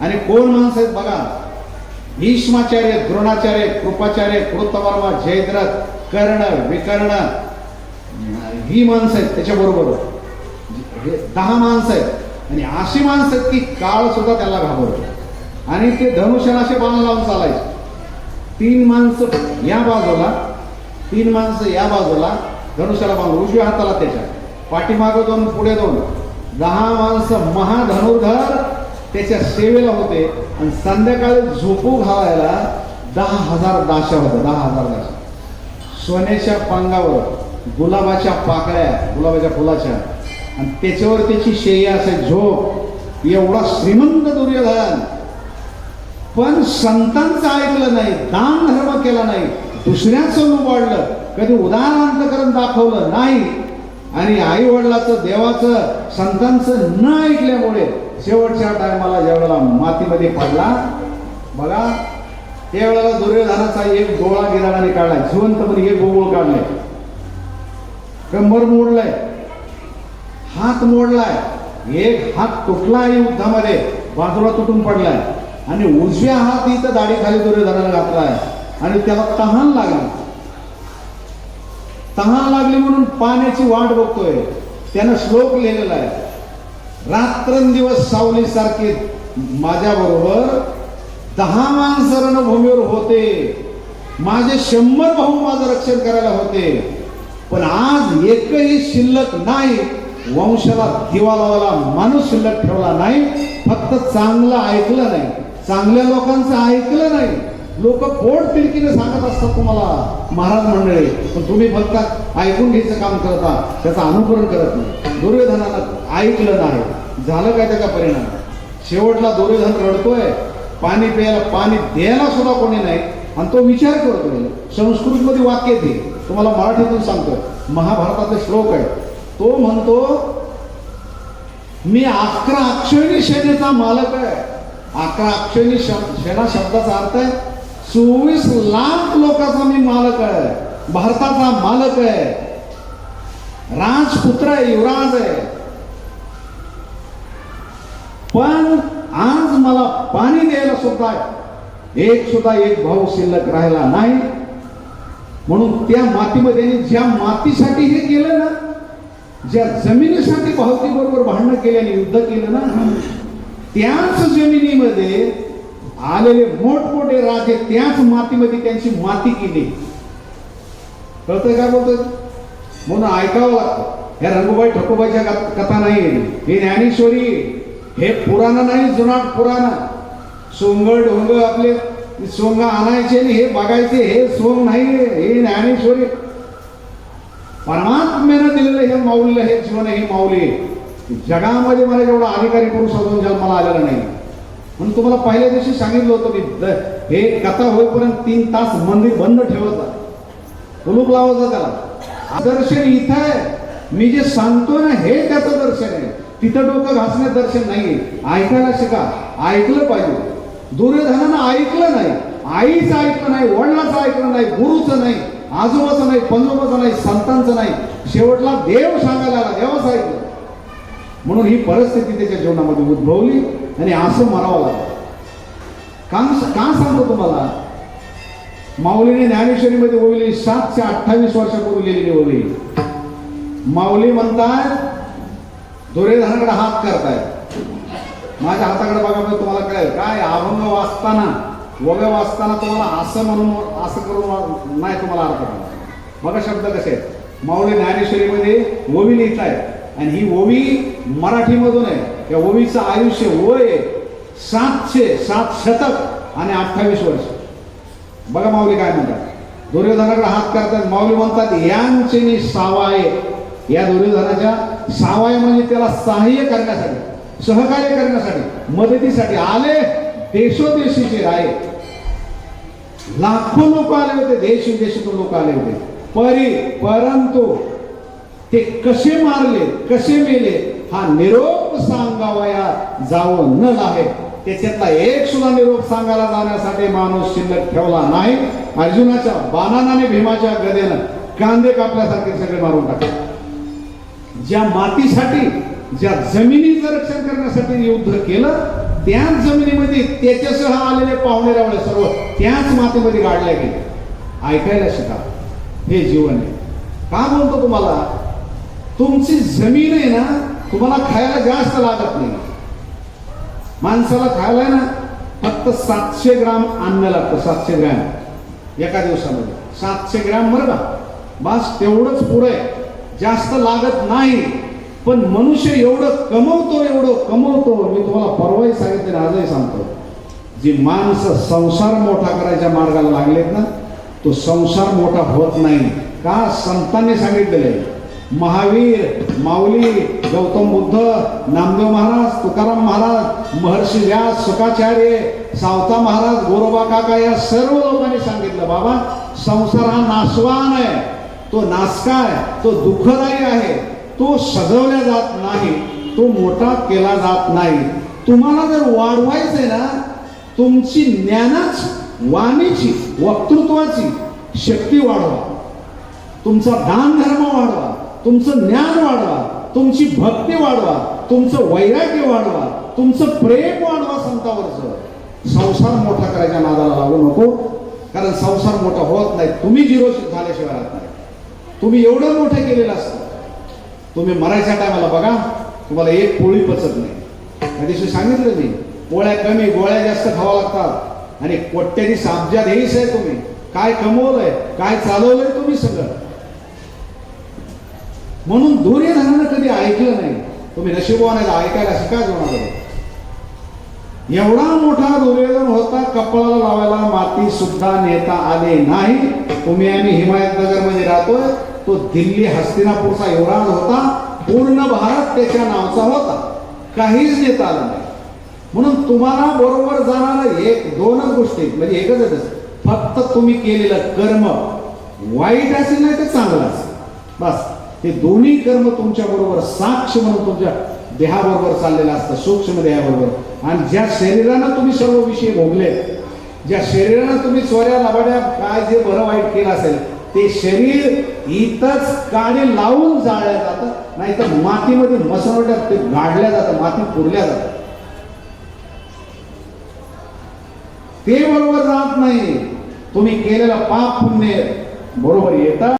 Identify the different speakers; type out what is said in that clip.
Speaker 1: आणि कोण माणसं आहेत बघा भीष्माचार्य द्रोणाचार्य कृपाचार्य कृतवर्मा जयद्रथ कर्ण विकर्ण ही माणसं आहेत त्याच्याबरोबर. हे दहा माणसं आहेत. आणि अशी माणसं आहेत की काळ सुद्धा त्याला घाबरतो. आणि ते धनुष्याला असे बाण लावून चालायचे. तीन माणसं या बाजूला तीन माणसं या बाजूला धनुष्याला बांधून उजव्या हाताला त्याच्या. पाठीमागं दोन पुढे दोन. दहा माणसं महाधनुर्धर त्याच्या सेवेला होते. आणि संध्याकाळी झोपू घालायला दहा हजार दाशा होत्या. दहा हजार दाशा. सोन्याच्या पांगावर गुलाबाच्या पाकळ्या गुलाबाच्या फुलाच्या. आणि त्याच्यावर त्याची शेया असे झोप. एवढा श्रीमंत दुर्योधन. पण संतांचं ऐकलं नाही दान धर्म केला नाही. दुसऱ्याचं लुबाडलं कधी उदाहरणार्थ करून दाखवलं नाही. आणि आई वडिलाचं देवाचं संतांचं न ऐकल्यामुळे शेवटच्या टायमाला ज्या वेळेला मातीमध्ये पडला बघा त्यावेळेला दुर्योधनाचा एक गोळा गिराणाने काढलाय जिवंतपणे म्हणजे एक गोगोळ काढलाय. कंबर मोडलाय हात मोडलाय एक हात तुटला युद्धामध्ये बाजूला तुटून पडलाय. आणि उजव्या हात इथं दाढी खाली दुर्योधनाला घातलाय. आणि त्याला तहान लागली. तहान लागली म्हणून पाण्याची वाट बघतोय. त्यानं श्लोक लिहिलेला आहे. रात्रंदिवस सावलीसारखे माझ्याबरोबर माझ्या बरोबर दहा माणसं रणभूमीवर होते. माझे शंभर भाऊ माझं रक्षण करायला होते. पण आज एकही शिल्लक नाही. वंशाला दिवा लावायला माणूस शिल्लक ठेवला नाही. फक्त चांगलं ऐकलं नाही. चांगल्या लोकांचं ऐकलं नाही. लोक पोट तिडकीने सांगत असतात तुम्हाला महाराज मंडळी पण तुम्ही फक्त ऐकून घ्यायचं काम करता त्याचं अनुकरण करत नाही. दुर्योधनानं ऐकलं नाही. झालं काय त्याचा परिणाम? शेवटला दुर्योधन रडतोय पाणी प्यायला पाणी द्यायला सुद्धा कोणी नाही आणि तो विचार करतोय संस्कृतमध्ये वाक्य ते तुम्हाला मराठीतून सांगतोय महाभारतातले श्लोक आहे तो म्हणतो मी अकरा अक्षयणी सेनेचा मालक आहे. अकरा अक्षयणी शब्द शब्दाचा अर्थ आहे चोवीस लाख लोकांचा मी मालक आहे. भारताचा मालक आहे. राजपुत्र आहे युवराज आहे. पण आज मला पाणी द्यायला सुद्धा एक सुद्धा एक भाऊ शिल्लक राहिला नाही. म्हणून त्या मातीमध्ये ज्या मातीसाठी हे केलं ना ज्या जमिनीसाठी भावती बरोबर भांडणं केल्याने युद्ध केलं ना त्याच जमिनीमध्ये आलेले मोठमोठे राजे त्याच मातीमध्ये त्यांची माती केली. कळतंय काय बोलतोय? म्हणून ऐकावं लागतं. या रंगूबाई ठकोबाईच्या कथा नाही हे ज्ञानेश्वरी हे पुराण नाही जुनाट पुराण. सोंग ढोंग आपले सोंग आणायचे आणि हे बघायचे हे सोंग नाही हे ज्ञानेश्वरी परमात्म्यानं दिलेलं हे माऊलीला हे जीवन हे माऊली जगामध्ये मला एवढा अधिकारी पुरुष अजून जन्माला आलेला नाही. म्हणून तुम्हाला पहिल्या दिवशी सांगितलं होतं मी द- हे कथा होईपर्यंत तीन तास मंदिर बंद ठेवत कुलूप लावायचं त्याला. दर्शन इथं आहे. मी जे सांगतो ना हे त्याचं दर्शन आहे. तिथं डोकं घासण्यात दर्शन नाही ऐकायला शिका. ऐकलं पाहिजे. दुर्योधनानं ऐकलं नाही. आईचं ऐकलं नाही वडिलाचं ऐकलं नाही गुरुचं नाही आजोबाचं नाही पंजोबाचं नाही संतांचं नाही. शेवटला देव सांगायला आला देवाचं ऐकलं. म्हणून ही परिस्थिती त्याच्या जीवनामध्ये उद्भवली. आणि असं म्हणावं लागलं. का का सांगतो तुम्हाला? माऊलीने ज्ञानेश्वरीमध्ये ओवली सातशे अठ्ठावीस वर्षापूर्वी लिहिलेली ओवी माऊली म्हणतात दुर्योधनाकडे हात करताय माझ्या हाताकडे बघा म्हणजे तुम्हाला कळेल. काय अभंग वाचताना वग वाचताना तुम्हाला असं म्हणून असं करून नाही तुम्हाला अर्थ कळणार. बघा शब्द कसे आहेत. माऊली ज्ञानेश्वरीमध्ये ओवी लिहित आहे आणि ही ओवी मराठीमधून आहे. या ओवीचं आयुष्य वय सातशे सात शतक आणि अठ्ठावीस वर्ष. बघा माऊली काय म्हणतात. दुर्योधनाकडे हात करतात. माऊली म्हणतात यांचे सावाय या दुर्योधनाच्या सावाय म्हणजे त्याला सहाय्य करण्यासाठी सहकार्य करण्यासाठी मदतीसाठी आले देशोदेशीचे राय. लाखो लोक आले होते देश विदेशातून लोक आले होते. परी परंतु ते कसे मारले कसे मेले हा निरोप सांगावया जावं न आहे त्याच्यातला एक सुद्धा निरोप सांगायला जाण्यासाठी माणूस शिल्लक ठेवला नाही. अर्जुनाच्या बाणानं आणि भीमाच्या गदेनं कांदे कापल्यासारखे सगळे मारून टाकले. ज्या मातीसाठी ज्या जमिनीचं रक्षण करण्यासाठी युद्ध केलं त्याच जमिनीमध्ये त्याच्यासह आलेले पाहुणे रावळे सर्व त्याच मातीमध्ये गाडल्या गेले. ऐकायला शिका हे जीवन आहे. का बोलतो तुम्हाला? तुमची जमीन आहे ना तुम्हाला खायला जास्त लागत नाही. माणसाला खायला ना फक्त सातशे ग्राम अन्न लागतं सातशे ग्रॅम. एका दिवसामध्ये. सातशे ग्रॅम बरं का? बास तेवढंच पुरं आहे. जास्त लागत नाही. पण मनुष्य एवढं कमवतो एवढं कमवतो. मी तुम्हाला परवाही सांगितलं आजही सांगतो. जी माणसं संसार मोठा करायच्या मार्गाला लागलेत ना तो संसार मोठा होत नाही. का? संतांनी सांगितलेलं आहे. महावीर माऊली गौतम बुद्ध नामदेव महाराज तुकाराम महाराज महर्षी व्यास सुखाचार्य सावता महाराज गोरोबा काका या सर्व लोकांनी सांगितलं बाबा संसार हा नासवान आहे. तो नासका आहे. तो दुःखदायी आहे. तो सजवल्या जात नाही. तो मोठा केला जात नाही. तुम्हाला जर वाढवायचंय ना तुमची ज्ञानाच वाणीची वक्तृत्वाची शक्ती वाढवा. तुमचा दान धर्म वाढवा. तुमचं ज्ञान वाढवा. तुमची भक्ती वाढवा तुमचं वैराग्य वाढवा तुमचं प्रेम वाढवा संतावरचं. संसार मोठा करायच्या नादाला लागू नको कारण संसार मोठा होत नाही. तुम्ही झिरो झाल्याशिवाय राहत नाही. तुम्ही एवढं मोठं केलेलं असतं. तुम्ही मरायच्या टायमाला बघा तुम्हाला एक पोळी पचत नाही. त्या दिवशी सांगितलं मी पोळ्या कमी गोळ्या जास्त खावा लागतात. आणि कोट्याची साबजात हेच आहे तुम्ही. काय कमवलंय काय चालवलंय तुम्ही सगळं. म्हणून दुर्योधनानं कधी तुम्ही नशिबवान आहे ऐकायला शिका जेवणाकडे एवढा मोठा दुर्योधन होता कपाळाला लावायला माती सुद्धा नेता आले नाही. तुम्ही आम्ही हिमायतनगरमध्ये राहतोय तो दिल्ली हस्तिनापूरचा युवराज होता पूर्ण भारत त्याच्या नावचा होता. काहीच नेता आलं नाही. म्हणून तुम्हाला बरोबर जाणार एक दोनच गोष्टी म्हणजे एकच आहे फक्त तुम्ही केलेलं कर्म वाईट असेल नाही तर चांगलं असेल. बस. हे दोन्ही कर्म तुमच्या बरोबर साक्ष म्हणून तुमच्या देहाबरोबर चाललेलं असतं सूक्ष्म देहाबरोबर. आणि ज्या शरीरानं तुम्ही सर्व विषय भोगले ज्या शरीरानं तुम्ही चोऱ्या लाभाड्या काय जे बरं वाईट केलं असेल ते शरीर इथंच काडी लावून जाळल्या जातं नाही तर मातीमध्ये मसनवट्यात ते गाडल्या जातं माती पुरल्या जातं. ते बरोबर जात नाही. तुम्ही केलेलं पाप पुण्य बरोबर येतात